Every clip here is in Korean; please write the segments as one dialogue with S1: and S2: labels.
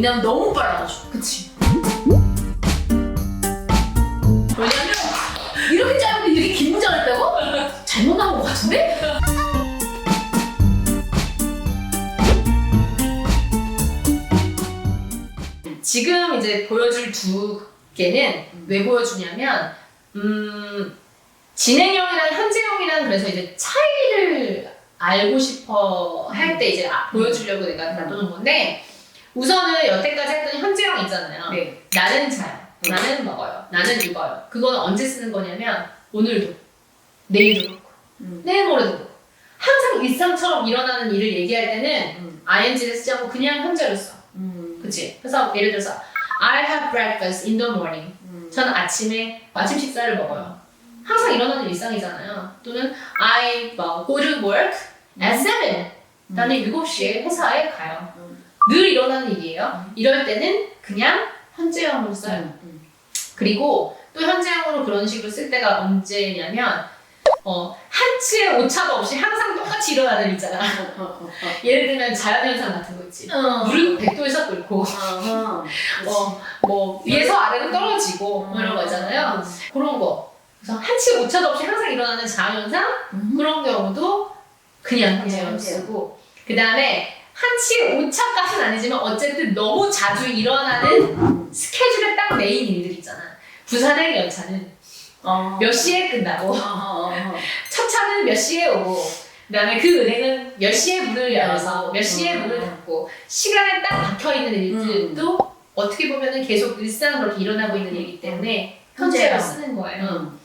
S1: 왜냐면 너무 빨라가지고. 그치. 왜냐면 이렇게 짧은데 이렇게 긴 문장을 다고 잘못 나온 것 같은데? 지금 이제 보여줄 두 개는 왜 보여주냐면 음, 진행형이랑 현재형이랑 그래서 이제 차이를 알고 싶어 할 때 이제 아, 보여주려고 내가 놔두는 건데 우선은 여태까지 했던 현재형 있잖아요. 네. 나는 자요. 나는 먹어요. 나는 입어요. 그건 언제 쓰는 거냐면 오늘도, 내일도 그렇고, 음. 내일 모레도 그렇고. 항상 일상처럼 일어나는 일을 얘기할 때는 음. ing를 쓰지 않고 그냥 현재로 써. 음. 그치? 그래서 예를 들어서 I have breakfast in the morning. 음. 저는 아침에 아침 식사를 먹어요. 항상 일어나는 일상이잖아요. 또는 I 뭐, go to work at 7. 음. 나는 7시에 회사에 가요. 음. 늘 일어나는 일이에요. 이럴 때는 그냥 현재형으로 써요. 음. 그리고 또 현재형으로 그런 식으로 쓸 때가 언제냐면 어, 한치의 오차도 없이 항상 똑같이 일어나는 일 있잖아. 예를 들면 자연현상 같은 거 있지. 어. 물은 백도에서 끓고 어, 어, 어, 뭐 위에서 아래로 떨어지고 어. 뭐 이런 거 있잖아요. 음. 그런 거. 그래서 한치의 오차도 없이 항상 일어나는 자연현상 음. 그런 경우도 그냥 현재형 쓰고 그 다음에 한치 오차값은 아니지만 어쨌든 너무 자주 일어나는 스케줄에 딱 메인 일들 있잖아. 부산행 열차는 어. 몇 시에 끝나고 어 어, 어, 어, 첫 차는 몇 시에 오고 그다음에 그 은행은 몇 시에 문을 열어서 어, 몇 시에 음. 문을 닫고 시간에 딱 박혀 있는 일들도 음. 어떻게 보면은 계속 일상으로 일어나고 있는 일이기 때문에 음. 현재로 쓰는 거예요. 음.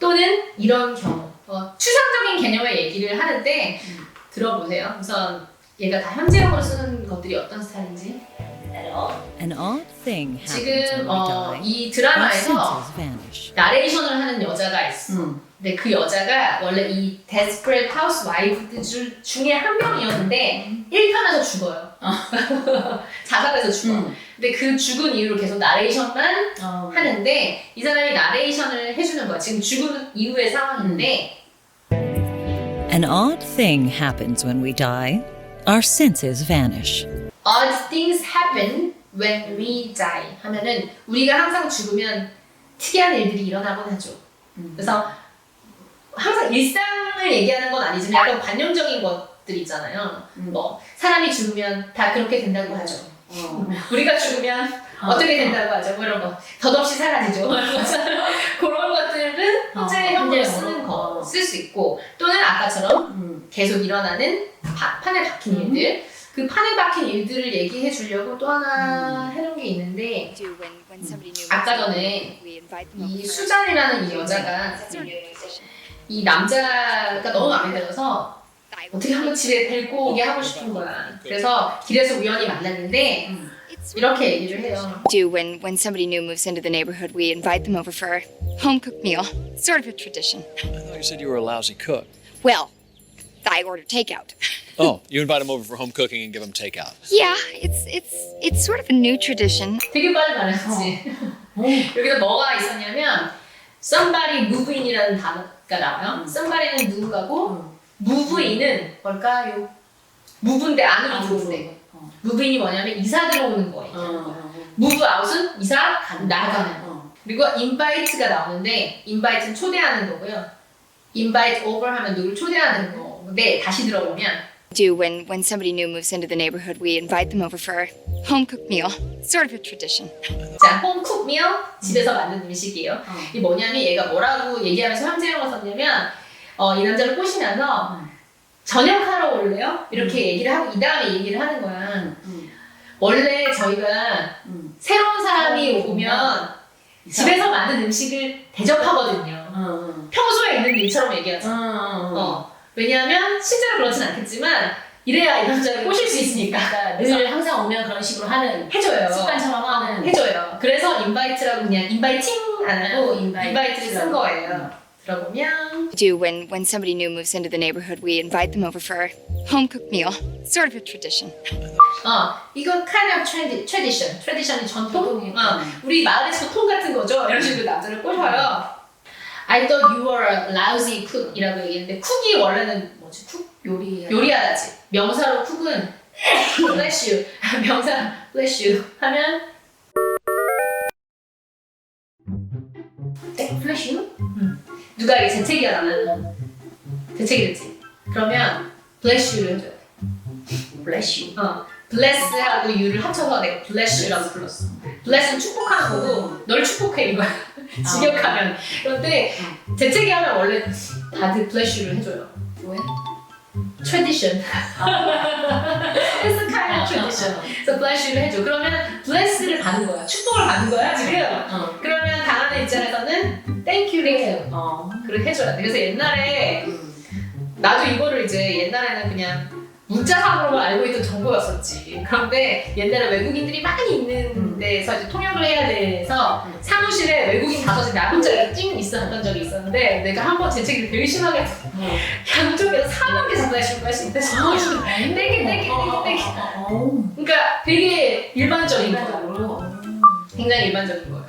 S1: 또는 이런 경우 어, 추상적인 개념의 얘기를 하는데 음. 들어보세요. 우선 얘가 다 현재형으로 쓰는 것들이 어떤 스타일인지 An odd thing 지금 어, 이 드라마에서 나레이션을 하는 여자가 있어. 음. 근데 그 여자가 원래 이 데스프레트 하우스 와이프 들 중에 한 명이었는데 1편에서 음. 죽어요. 어. 자살해서 죽어. 음. 근데 그 죽은 이후로 계속 나레이션만 어. 하는데 이 사람이 나레이션을 해주는 거야. 지금 죽은 이후의 상황인데 음. An odd thing happens when we die. our senses vanish. Odd things happen when we die 하면은 우리가 항상 죽으면 특이한 일들이 일어나곤 하죠. 음. 그래서 항상 일상을 얘기하는 건 아니지만 약간 관념적인 것들 있잖아요. 음. 뭐 사람이 죽으면 다 그렇게 된다고 네. 하죠. 어. 우리가 죽으면 어. 어떻게 된다고 하죠? 뭐런거 덧없이 사라지죠. 어, 그런 것들은 혼재형으로 어, 쓰는 거 쓸 수 있고 또는 아까처럼 음, 계속 일어나는 바, 판에 박힌 음. 일들 그 판에 박힌 일들을 얘기해 주려고 또 하나 음. 해놓은 게 있는데 음. 아까 전에 이 수잔이라는 이 여자가 이 남자가 너무 마음에 들어서 어떻게 한번 집에 데리고 오게 하고 싶은 거야. 그래서 길에서 우연히 만났는데 음. 이렇게 얘기를 해요. do when when somebody new moves into the neighborhood we invite them over for a home cooked meal sort of a tradition I thought you said you were a lousy cook. well i order takeout Oh, you invite them over for home cooking and give them takeout. yeah it's it's it's sort of a new tradition 되게 빨리 가르쳤지. 여기서 뭐가 있었냐면 somebody move 단어가 나와요. somebody는 누군가고 move 뭘까요? move인데 안으로 들어오는 거. 무빙이 뭐냐면 이사 들어오는 거예요. 어. move out은 이사 나가는 거. 어. 그리고 invite가 나오는데 invite는 초대하는 거고요. invite over 하면 누굴 초대하는 거인데 다시 들어보면 do when, when somebody new moves into the neighborhood, we invite them over for a home cooked meal. Sort of a tradition. 자, 홈쿡 미어 집에서 만든 음식이에요. 어. 이 뭐냐면 얘가 뭐라고 얘기하면서 황제영을 썼냐면 어, 이 남자를 꼬시면서 저녁하러 올래요? 이렇게 음. 얘기를 하고 이 다음에 얘기를 하는 거야. 음. 원래 저희가 음. 새로운 사람이 어, 오면 집에서 만든 음식을 대접하거든요. 어, 어, 평소에 있는 일처럼 얘기하죠. 어, 어. 어. 어. 왜냐하면 실제로 그렇진 않겠지만 이래야 이 남자를 꼬실 수 있으니까 그러니까 늘 항상 오면 그런 식으로 하는 해줘요. 습관처럼 하는 해줘요. 그래서 인바이트라고 그냥 인바이팅 안 하고 인바이트. 인바이트를 쓴 거예요. 음. do when when somebody new moves into the neighborhood, we invite them over for a home cooked meal. Sort of a tradition. 어 이거 kind of tradi- tradition, t r a d i t i o n 전통. 어, 우리 마을의 전통 같은 거죠. 이런 식으로 남자를 꼬셔요. I thought you were a lousy cook이라고 얘기했는데 쿡이 원래는 뭐지? 쿡 요리 요리하다지. 명사로 쿡은 bless you. 명사 bless you 하면 네, bless you. 음. 누가 이게 재채기야 나는 제 책이 됐지 그러면 bless y o u 해줘 bless you. 어, bless하고 그 you를 합쳐서 내가 bless you라고 불렀어 bless는 축복하는 거고 널 축복해 이거야 아. 직역하면 그런데 재채기 하면 원래 다들 bless you를 해줘요 왜? tradition. 아. It's a k tradition. 그래 어. bless를 해줘. 그러면 bless를 받는 거야. 축복을 받는 거야 지금. 어. 그러면 당하는 입장에서는 thank you를 해요. 어. 그렇게 해줘야 돼. 그래서 옛날에 음. 나도 이거를 이제 옛날에는 그냥 문자상으로 만 알고 있던 정보였었지. 그런데 옛날에 외국인들이 많이 있는 음. 데서 이제 통역을 해야 돼서 음. 사무실에 외국인 다섯이 나 혼자 이렇게 찡 있었던 적이 있었는데 내가 한번 재채기를 되게 심하게 음. 양쪽에서 사만 개 전달식으로 할수 있대. 땡기 땡기 땡기 땡기. 그러니까 되게 일반적인 거. 굉장히 일반적인 거.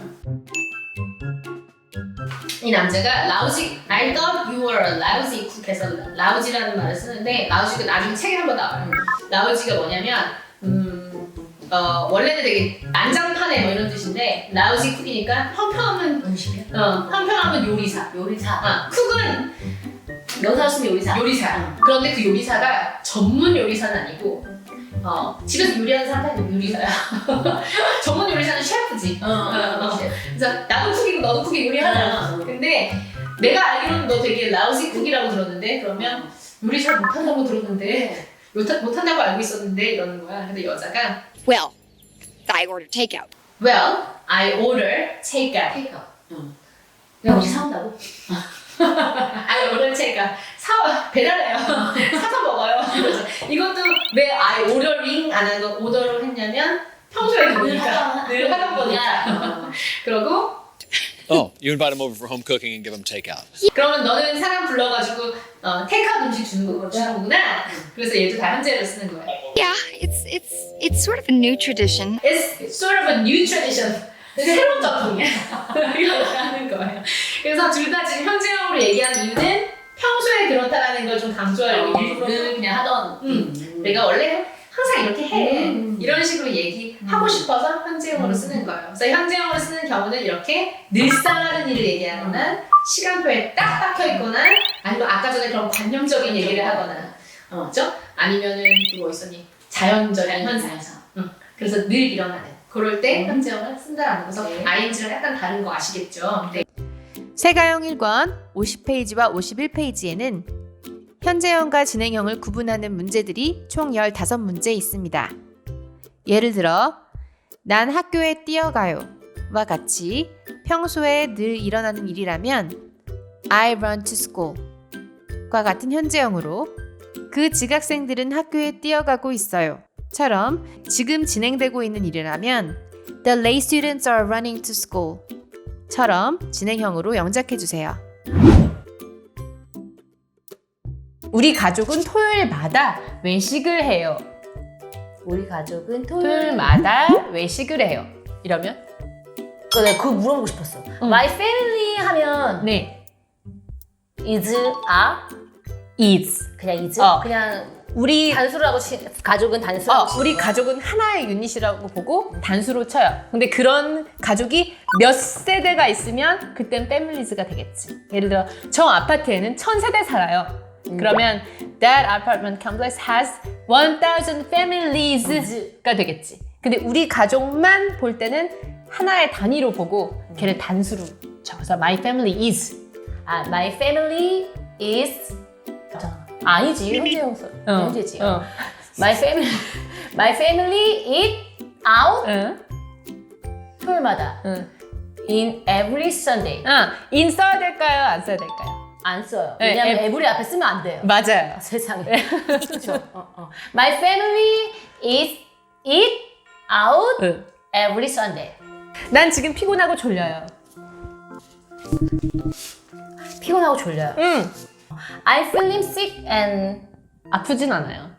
S1: 이 남자가 lousy, I thought you were a lousy cook에서 lousy라는 말을 쓰는데 lousy가 나중에 책에 한 번 나와요. lousy가 음. 뭐냐면 음, 어, 원래는 되게 난장판에 뭐 이런 뜻인데 lousy cook이니까 형편하면 음식이야. 어, 형편하면 요리사. 요리사. 아, cook은 명사로 쓰면 요리사. 요리사. 그런데 그 요리사가 전문 요리사는 아니고 어, 집에서 요리하는 사람한테 요리사야. 전문 요리사는 셰프지. 어, 어, 어. 그래서 나도 쿡이고 너도 쿡이 요리하잖아. 어, 어, 근데 내가 알기로는 너 되게 라우지 쿡이라고 들었는데 그러면 요리 잘 못한다고 들었는데 못한, 네. 못한다고 알고 있었는데 이러는 거야. 근데 여자가 Well, I order takeout. Well, I order takeout. 내가 혹시 사온다고? I order takeout. 사 배달해요. 사서 먹어요. 이것도 왜 아예 오더링 안 하고 오더를 했냐면 평소에 늘 하다 보니 그러고 oh, 어, you invite h e m over for home cooking and give h e m takeout. 그러면 너는 사람 불러가지고 어, 테이크아웃 음식 주는 거 주는구나. 네. 그래서 얘도 다 현재로 쓰는 거예 Yeah, it's it's it's sort of a new tradition. It's sort of a new tradition. 네. 새로운 작품이야. 이거 하는 거예요. 그래서 둘다 지금 현재형으로 얘기한 이유는 평소에 그렇다라는 걸 좀 강조하려고 일부러 어, 늘 그 그냥 하던 음, 음. 내가 원래 항상 이렇게 해 음, 음, 음. 이런 식으로 얘기하고 음. 싶어서 현지형으로 음. 쓰는 거예요. 그래서 현지형으로 쓰는 경우는 이렇게 늘상 하는 일을 얘기하거나 시간표에 딱 박혀 있거나 아니면 아까 전에 그런 관념적인 얘기를 하거나 어, 죠 아니면은 뭐 있었니? 자연적인 현상에서 그래서 늘 일어나는 그럴 때현지형을 쓴다라는 거서 네. ing랑 약간 다른 거 아시겠죠? 네.
S2: 세가형 1권 50페이지와 51페이지에는 현재형과 진행형을 구분하는 문제들이 총 15문제 있습니다. 예를 들어, 난 학교에 뛰어가요. 와 같이 평소에 늘 일어나는 일이라면 I run to school 과 같은 현재형으로 그 지각생들은 학교에 뛰어가고 있어요. 처럼 지금 진행되고 있는 일이라면 The lay students are running to school 처럼 진행형으로 영작해주세요. 우리 가족은 토요일마다 외식을 해요. 우리 가족은 토요일 마다 외식을 해요. 이러면?
S1: 그 내가 그거 물어보고 싶었어. 응. My family 하면 네. is a is 그냥 is 어. 그냥 우리 단수라고 치, 가족은 단수. 어,
S2: 우리 가족은 하나의 유닛이라고 보고 단수로 쳐요. 근데 그런 가족이 몇 세대가 있으면 그땐 패밀리즈가 되겠지. 예를 들어 저 아파트에는 천 세대 살아요. 음. 그러면 that apartment complex has 1,000 families가 되겠지. 근데 우리 가족만 볼 때는 하나의 단위로 보고 걔를 음. 단수로 적서 my family is.
S1: 아, my family is 아니지 현재 형사 어. 현재지 어. My family My family eat out 응. 토요일마다 응. in every Sunday 아,
S2: 인 써야 될까요? 안 써야 될까요?
S1: 안 써요 네, 왜냐면 에- every 앞에 쓰면 안 돼요 맞아요. 아, 세상에 네. 그쵸 어, 어. My family eat eat out 응. every Sunday
S2: 난 지금 피곤하고 졸려요.
S1: 피곤하고 졸려요 응. I feel i sick and
S2: 아프진 않아요.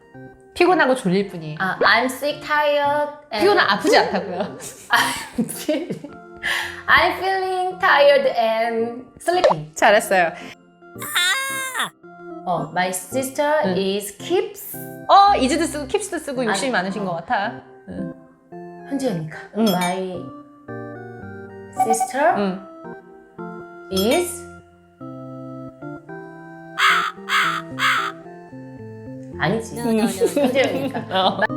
S2: 피곤하고 졸릴 뿐이에요.
S1: 아, I'm sick, tired. And...
S2: 피곤한 아프지 않다고요.
S1: I'm feeling tired and sleepy. 잘했어요. 어, my sister 응. is keeps.
S2: 어, 이즈도 쓰고 keeps도 쓰고 욕심이 아니, 많으신 어. 것 같아. 응.
S1: 현지입니까? 응. My sister 응. is 아니지. 아니니까